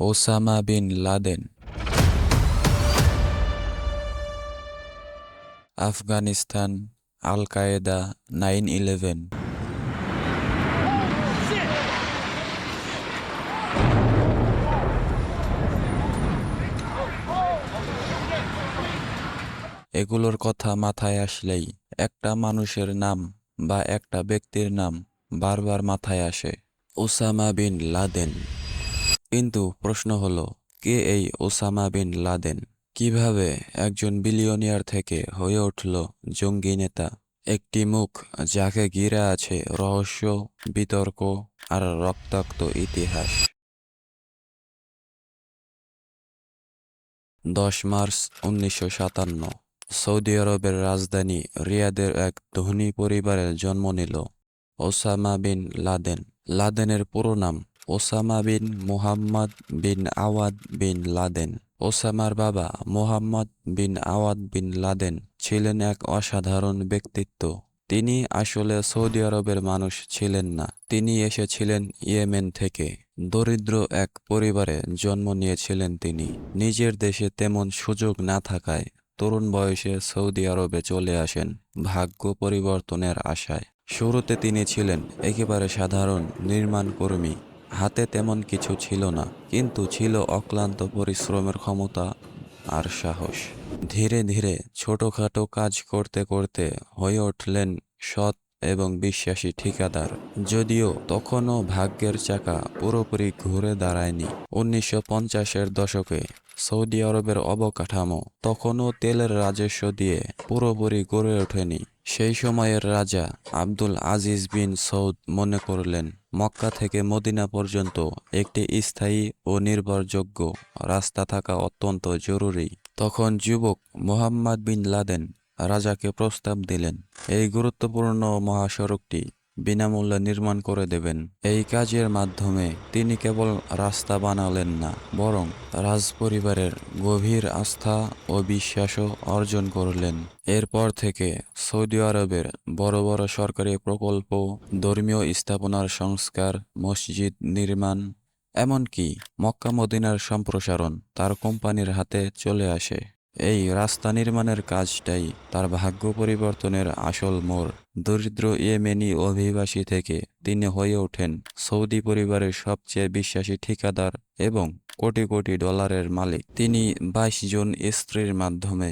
Osama bin Laden Afghanistan al Qaeda nine eleven এগুলোর কথা মাথায় আসলেই একটা মানুষের নাম বা একটা ব্যক্তির নাম বারবার মাথায় আসে। Osama bin Laden. কিন্তু প্রশ্ন হলো, কে এই ওসামা বিন লাদেন? কীভাবে একজন বিলিয়নিয়ার থেকে হয়ে উঠল জঙ্গি নেতা? একটি মুখ যাকে ঘিরে আছে রহস্য, বিতর্ক আর রক্তাক্ত ইতিহাস। দশ মার্চ উনিশশো সাতান্ন, সৌদি আরবের রাজধানী রিয়াদের এক ধনী পরিবারের জন্ম নিল ওসামা বিন লাদেন। লাদেনের পুরো নাম Osama bin Muhammad bin Awad bin Laden ওসামার বাবা Mohammad bin Awad bin Laden ছিলেন এক অসাধারণ ব্যক্তিত্ব। তিনি আসলে সৌদি আরবের মানুষ ছিলেন না। তিনি এসেছিলেন ইয়েমেন থেকে। দরিদ্র এক পরিবারে জন্ম নিয়েছিলেন তিনি। নিজের দেশে তেমন সুযোগ না থাকায় তরুণ বয়সে সৌদি আরবে চলে আসেন ভাগ্য পরিবর্তনের আশায়। শুরুতে তিনি ছিলেন একেবারে সাধারণ নির্মাণ কর্মী হাতে তেমন কিছু ছিল না, কিন্তু ছিল অক্লান্ত পরিশ্রমের ক্ষমতা আর সাহস। ধীরে ধীরে ছোটখাটো কাজ করতে করতে হয়ে উঠলেন সৎ এবং বিশ্বাসী ঠিকাদার। যদিও তখনও ভাগ্যের চাকা পুরোপুরি ঘুরে দাঁড়ায়নি। উনিশশো পঞ্চাশের দশকে সৌদি আরবের অবকাঠামো তখনও তেলের রাজস্ব দিয়ে পুরোপুরি গড়ে ওঠেনি। সেই সময়ের রাজা আব্দুল আজিজ বিন সৌদ মনে করলেন মক্কা থেকে মদিনা পর্যন্ত একটি স্থায়ী ও নির্ভরযোগ্য রাস্তা থাকা অত্যন্ত জরুরি। তখন যুবক মোহাম্মদ বিন লাদেন রাজাকে প্রস্তাব দিলেন। এই গুরুত্বপূর্ণ মহাসড়কটি বিনামূল্যে নির্মাণ করে দেবেন। এই কাজের মাধ্যমে তিনি কেবল রাস্তা বানালেন না, বরং রাজ পরিবারের গভীর আস্থা ও বিশ্বাসও অর্জন করলেন। এরপর থেকে সৌদি আরবের বড় বড় সরকারি প্রকল্প, ধর্মীয় স্থাপনার সংস্কার, মসজিদ নির্মাণ, এমনকি মক্কা মদিনার সম্প্রসারণ তার কোম্পানির হাতে চলে আসে। এই রাস্তা নির্মাণের কাজটাই তার ভাগ্য পরিবর্তনের আসল মোড়। দরিদ্র ইয়েমেনি অভিবাসী থেকে তিনি হয়ে ওঠেন সৌদি পরিবারের সবচেয়ে বিশ্বাসী ঠিকাদার এবং কোটি কোটি ডলারের মালিক। তিনি বাইশ জন স্ত্রীর মাধ্যমে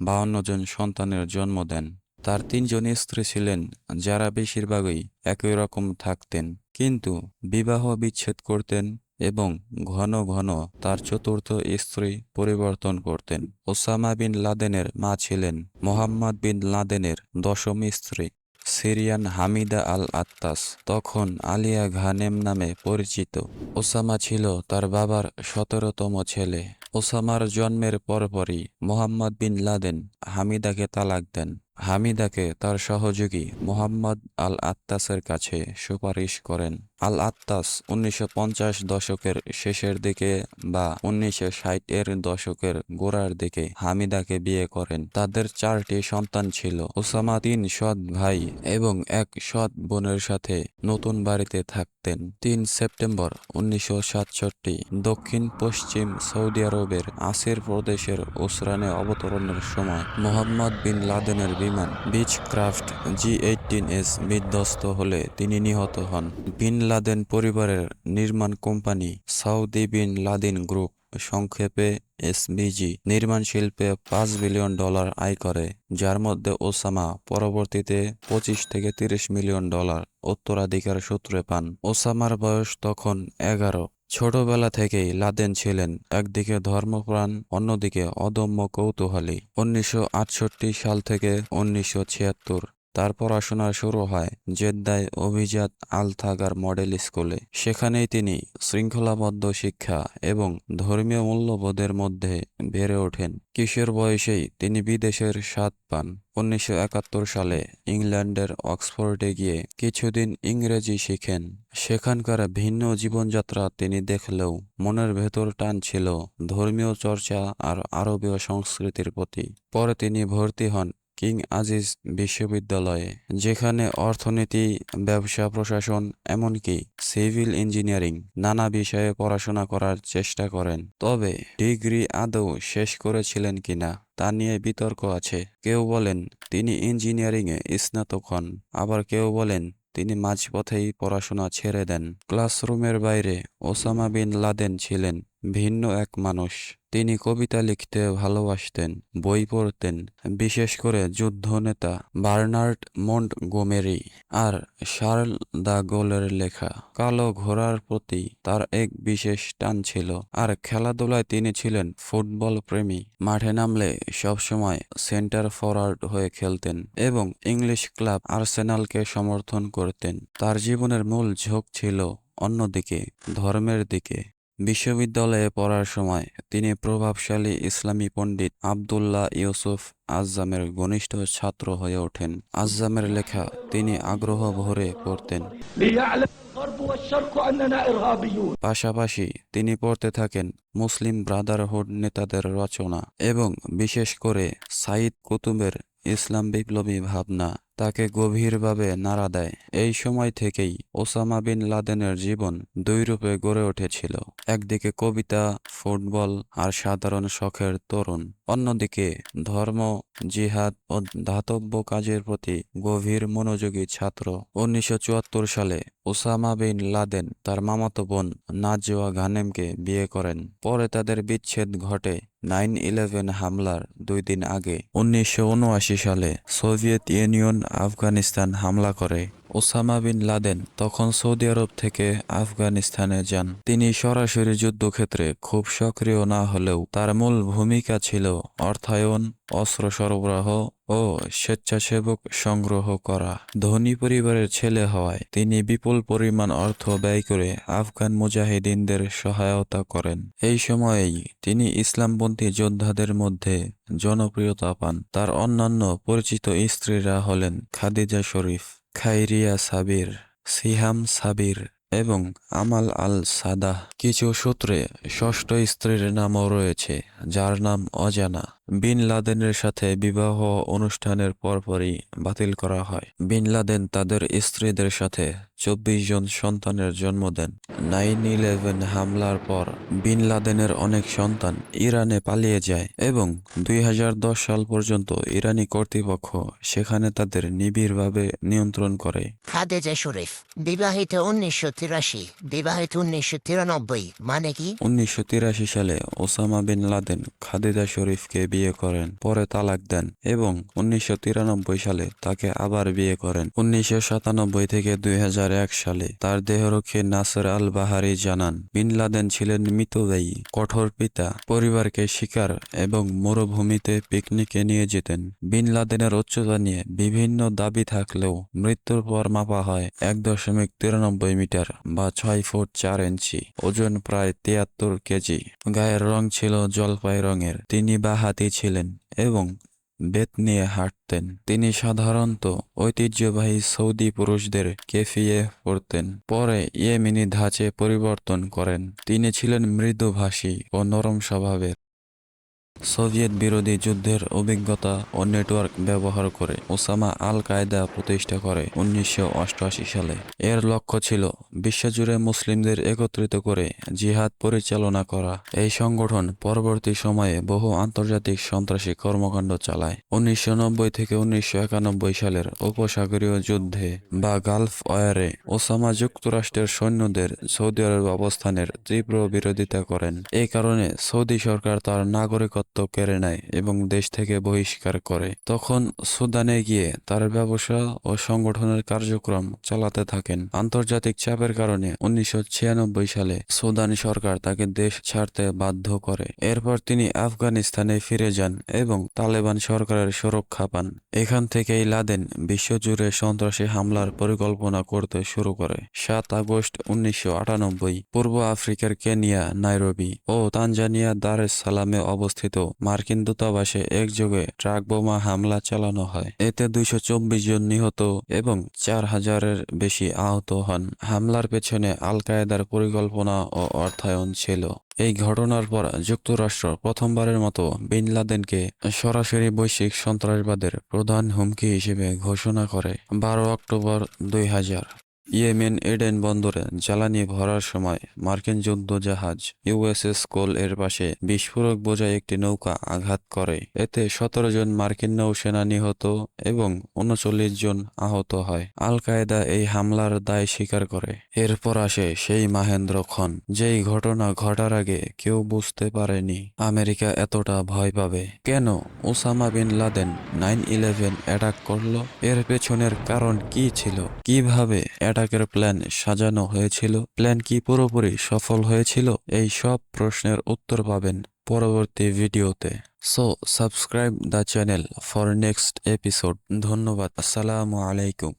বাউন্ন জন সন্তানের জন্ম দেন। তার তিনজন স্ত্রী ছিলেন, যারা বেশিরভাগই একই রকম থাকতেন, কিন্তু বিবাহ বিচ্ছেদ করতেন এবং ঘন ঘন তার চতুর্থ স্ত্রী পরিবর্তন করতেন। ওসামা বিন লাদেনের মা ছিলেন মোহাম্মদ বিন লাদেনের দশম স্ত্রী। সিরিয়ান হামিদা আল আত্তাস তখন আলিয়া ঘানেম নামে পরিচিত। ওসামা ছিল তার বাবার সতেরোতম ছেলে। ওসামার জন্মের পরপরই মোহাম্মদ বিন লাদেন হামিদাকে তালাক দেন। হামিদাকে তার সহযোগী মোহাম্মদ আল আত্তাসের কাছে সুপারিশ করেন। আল আত্তাস উনিশশো পঞ্চাশ দশকের শেষের দিকে বা উনিশশো এর দশকের গোড়ার দিকে হামিদাকে বিয়ে করেন। তাদের চারটি সন্তান ছিল ওসামা তিন সৎ ভাই এবং এক সৎ বোনের সাথে নতুন বাড়িতে থাকতেন। তিন সেপ্টেম্বর উনিশশো সাতষট্টি দক্ষিণ পশ্চিম সৌদি আরবের আসির প্রদেশের ওসরানে অবতরণের সময় মোহাম্মদ বিন লাদেনের বিমান Beechcraft G eighteen S বিধ্বস্ত হলে তিনি নিহত হন। বিন লাদেন পরিবারের নির্মাণ company Saudi bin Laden group সংক্ষেপে এসবিজি নির্মাণ শিল্পে পাঁচ বিলিয়ন ডলার আয় করে, যার মধ্যে ওসামা পরবর্তীতে পঁচিশ থেকে তিরিশ মিলিয়ন ডলার উত্তরাধিকার সূত্রে পান। ওসামার বয়স তখন এগারো। ছোটবেলা থেকেই লাদেন ছিলেন একদিকে ধর্মপ্রাণ, অন্যদিকে অদম্য কৌতূহলী। উনিশশো আটষট্টি সাল থেকে উনিশশো ছিয়াত্তর। তার পড়াশোনা শুরু হয় জেদ্দায় অভিজাত আলথাগার মডেল স্কুলে। সেখানেই তিনি শৃঙ্খলাবদ্ধ শিক্ষা এবং ধর্মীয় মূল্যবোধের মধ্যে বেড়ে ওঠেন। কিশোর বয়সেই তিনি বিদেশের স্বাদ পান। উনিশশো একাত্তর সালে ইংল্যান্ডের অক্সফোর্ডে গিয়ে কিছুদিন ইংরেজি শিখেন। সেখানকার ভিন্ন জীবনযাত্রা তিনি দেখলেও মনের ভেতর টান ছিল ধর্মীয় চর্চা আর আরবীয় সংস্কৃতির প্রতি। পরে তিনি ভর্তি হন কিং আজিজ বিশ্ববিদ্যালয়ে, যেখানে অর্থনীতি, ব্যবসা প্রশাসন, এমনকি সিভিল ইঞ্জিনিয়ারিং নানা বিষয়ে পড়াশোনা করার চেষ্টা করেন। তবে ডিগ্রি আদৌ শেষ করেছিলেন কিনা তা নিয়ে বিতর্ক আছে। কেউ বলেন তিনি ইঞ্জিনিয়ারিংয়ে স্নাতক হন, আবার কেউ বলেন তিনি মাঝপথেই পড়াশোনা ছেড়ে দেন। ক্লাসরুমের বাইরে ওসামা বিন লাদেন ছিলেন। ভিন্ন এক মানুষ। তিনি কবিতা লিখতে ভালোবাসতেন, বই পড়তেন, বিশেষ করে যুদ্ধনেতা বার্নার্ড মন্ট গোমেরি আর শার্ল দা গোলের লেখা। কালো ঘোড়ার প্রতি তার এক বিশেষ টান ছিল আর খেলাধুলায় তিনি ছিলেন ফুটবল প্রেমী। মাঠে নামলে সবসময় সেন্টার ফরওয়ার্ড হয়ে খেলতেন এবং ইংলিশ ক্লাব আর্সেনালকে সমর্থন করতেন। তার জীবনের মূল ঝোঁক ছিল অন্যদিকে, ধর্মের দিকে। বিশ্ববিদ্যালয়ে পড়ার সময় তিনি প্রভাবশালী ইসলামী পণ্ডিত আবদুল্লাহ ইউসুফ আজামের ঘনিষ্ঠ ছাত্র হয়ে ওঠেন। আজামের লেখা তিনি আগ্রহ ভরে পড়তেন। পাশাপাশি তিনি পড়তে থাকেন মুসলিম ব্রাদারহুড নেতাদের রচনা এবং বিশেষ করে সাইদ কুতুবের ইসলাম বিপ্লবী ভাবনা। তাকে গভীরভাবে নাড়া দেয়। এই সময় থেকেই ওসামা বিন লাদেনের জীবন দুই রূপে গড়ে উঠেছিল। একদিকে কবিতা, ফুটবল আর সাধারণ শখের তরুণ। অন্যদিকে ধর্ম, জিহাদ ও ধাতব্য কাজের প্রতি গভীর মনোযোগী ছাত্র। উনিশশো চুয়াত্তর সালে ওসামা বিন লাদেন তার মামাতো বোন নাজওয়া ঘানেমকে বিয়ে করেন। পরে তাদের বিচ্ছেদ ঘটে নাইন ইলেভেন হামলার দুই দিন আগে উনিশশো উনআশি সালে সোভিয়েত ইউনিয়ন আফগানিস্তান হামলা করে। ওসামা বিন লাদেন তখন সৌদি আরব থেকে আফগানিস্তানে যান। তিনি সরাসরি যুদ্ধক্ষেত্রে খুব সক্রিয় না হলেও তার মূল ভূমিকা ছিল অর্থায়ন অস্ত্র সরবরাহ ও স্বেচ্ছাসেবক সংগ্রহ করা। ধনী পরিবারের ছেলে হওয়ায় তিনি বিপুল পরিমাণ অর্থ ব্যয় করে আফগান মুজাহিদিনদের সহায়তা করেন। এই সময়েই তিনি ইসলামপন্থী যোদ্ধাদের মধ্যে জনপ্রিয়তা পান। তার অন্যান্য পরিচিত স্ত্রীরা হলেন Khadija Sharif Khairiah Sabir, Siham Sabir এবং আমাল আল সাদাহ কিছু সূত্রে ষষ্ঠ স্ত্রীর নামও রয়েছে, যার নাম অজানা। বিন লাদেনের সাথে বিবাহ অনুষ্ঠানের পরপরই বাতিল করা হয়। বিন লাদেন তাদের স্ত্রীদের সাথে চব্বিশ জন সন্তানের জন্ম দেন। নাইন ইলেভেন হামলার পর বিন লাদেনের অনেক সন্তান ইরানে পালিয়ে যায় এবং দুই সাল পর্যন্ত ইরানি কর্তৃপক্ষ সেখানে তাদের নিবিড়ভাবে নিয়ন্ত্রণ করে। খাদেজা শরীফ বিবাহিত উনিশশো তিরাশি বিবাহিত উনিশশো তিরানব্বই মানে কি? উনিশশো তিরাশি সালে ওসামা বিন লাদেন খাদিজা শরীফকে বিয়ে করেন, পরে তালাক দেন এবং উনিশশো তিরানব্বই সালে তাকে আবার বিয়ে করেন। উনিশশো থেকে দুই সালে তার দেহরক্ষী নাসর আল বাহারি জানান, বিন লাদেন ছিলেন মিতব্যয়ী কঠোর পিতা, পরিবারকে শিকার এবং মরুভূমিতে পিকনিকে নিয়ে যেতেন। বিন লাদেনের উচ্চতা নিয়ে বিভিন্ন দাবি থাকলেও মৃত্যুর পর মাপা হয় এক দশমিক তিরানব্বই মিটার বা ছয় ফুট চার ইঞ্চি, ওজন প্রায় তিয়াত্তর কেজি। গায়ের রং ছিল জলপাই রঙের। তিনি বাহাতি ছিলেন এবং বেত নিয়ে হাঁটতেন। তিনি সাধারণত ঐতিহ্যবাহী সৌদি পুরুষদের কেফিয়ে পড়তেন। পরে ইয়েমিনি ধাঁচে পরিবর্তন করেন। তিনি ছিলেন মৃদুভাষী ও নরম স্বভাবের। সোভিয়েত বিরোধী যুদ্ধের অভিজ্ঞতা ও নেটওয়ার্ক ব্যবহার করে ওসামা আল কায়দা প্রতিষ্ঠা করে উনিশশো অষ্টআশি সালে। এর লক্ষ্য ছিল বিশ্বজুড়ে মুসলিমদের একত্রিত করে জিহাদ পরিচালনা করা। এই সংগঠন পরবর্তী সময়ে বহু আন্তর্জাতিক সন্ত্রাসী কর্মকাণ্ড চালায়। উনিশশো নব্বই থেকে উনিশশো একানব্বই সালের উপসাগরীয় যুদ্ধে বা গালফ ওয়ারে ওসামা যুক্তরাষ্ট্রের সৈন্যদের সৌদি আরব অবস্থানের তীব্র বিরোধিতা করেন। এই কারণে সৌদি সরকার তার নাগরিকত্ব কেড়ে নেয় এবং দেশ থেকে বহিষ্কার করে। তখন সুদানে গিয়ে তার ব্যবসা ও সংগঠনের কার্যক্রম চালাতে থাকেন। আন্তর্জাতিক চাপের কারণে উনিশশো সালে সুদান সরকার তাকে দেশ ছাড়তে বাধ্য করে। এরপর তিনি আফগানিস্তানে ফিরে যান এবং তালেবান সরকারের সুরক্ষা পান। এখান থেকেই লাদেন বিশ্বজুড়ে সন্ত্রাসী হামলার পরিকল্পনা করতে শুরু করে। সাত আগস্ট উনিশশো আটানব্বই, পূর্ব আফ্রিকার কেনিয়া, নাইরোবি ও তানজানিয়া দারেস সালামে অবস্থিত মার্কিন দূতাবাসে একযোগে ট্রাক বোমা হামলা চালানো হয়। এতে দুইশো চব্বিশ জন নিহত এবং চার হাজারের বেশি আহত হন। হামলার পেছনে আল কায়েদার পরিকল্পনা ও অর্থায়ন ছিল। এই ঘটনার পর যুক্তরাষ্ট্র প্রথমবারের মতো বিন লাদেনকে সরাসরি বৈশ্বিক সন্ত্রাসবাদের প্রধান হুমকি হিসেবে ঘোষণা করে বারো অক্টোবর দুই হাজার। ইয়েমেন এডেন বন্দরে জ্বালানি ভরার সময় মার্কিন যুদ্ধ জাহাজ ইউএসএস কোল এর পাশে বিস্ফোরক বোঝায় একটি নৌকা আঘাত করে। এতে সতেরো জন মার্কিন নৌসেনা নিহত এবং উনচল্লিশ জন আহত হয়। আল কায়েদা এই হামলার দায় স্বীকার করে। এরপর আসে সেই মাহেন্দ্র খন যেই ঘটনা ঘটার আগে কেউ বুঝতে পারেনি আমেরিকা এতটা ভয় পাবে। কেন Osama bin Laden nine eleven attack করল? এর পেছনের কারণ কি ছিল? কীভাবে অ্যাটাকের প্ল্যান সাজানো হয়েছিল। প্ল্যান কি পুরোপুরি সফল হয়েছিল? এই সব প্রশ্নের উত্তর পাবেন পরবর্তী ভিডিওতে। So subscribe the channel for next episode ধন্যবাদ। আসসালামু আলাইকুম।